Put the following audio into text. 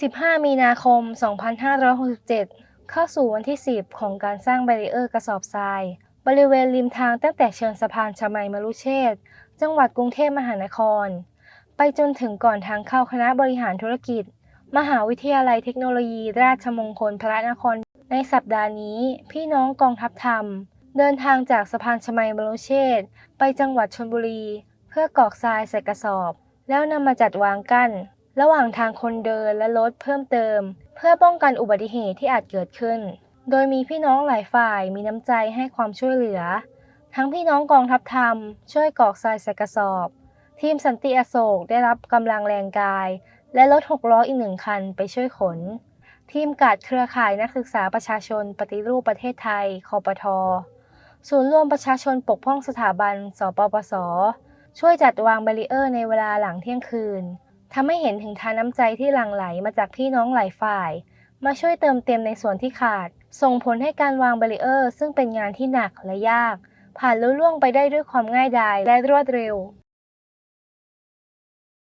15 มีนาคม 2567 เข้าสู่วันที่ 10 ของการสร้างแบรีเออร์กระสอบทราย บริเวณริมทางตั้งแต่เชิงสะพานชมัยมรุเชษจังหวัดกรุงเทพมหานคร ไปจนถึงก่อนทางเข้าคณะบริหารธุรกิจ มหาวิทยาลัยเทคโนโลยีราชมงคลพระนคร ในสัปดาห์นี้ พี่น้องกองทัพธรรม เดินทางจากสะพานชมัยมรุเชษไปจังหวัดชลบุรี เพื่อกอกทรายใส่กระสอบ แล้วนำมาจัดวางกั้น ระหว่างทางคนเดินและรถเพิ่มเติม เพื่อป้องกันอุบัติเหตุที่อาจเกิดขึ้น โดยมีพี่น้องหลายฝ่ายมีน้ำใจให้ความช่วยเหลือ ทั้งพี่น้องกองทัพธรรม ช่วยกอกทรายใส่กระสอบ ทีมสันติอโศกได้รับกำลังแรงกาย และรถหกล้ออีกหนึ่งคันไปช่วยขน ทีมกาดเครือข่ายนักศึกษาประชาชนปฏิรูปประเทศไทยคอปทศูนย์รวมประชาชนปกป้องสถาบัน สปปส ช่วยจัดวางแบรีเออร์ในเวลาหลังเที่ยงคืน ทำให้เห็นถึงทานน้ำใจที่หลั่งไหลมาจากพี่น้องหลายฝ่าย มาช่วยเติมเต็มในส่วนที่ขาด ส่งผลให้การวางบรีเออร์ ซึ่งเป็นงานที่หนักและยาก ผ่านลุล่วงไปได้ด้วยความง่ายดายและรวดเร็ว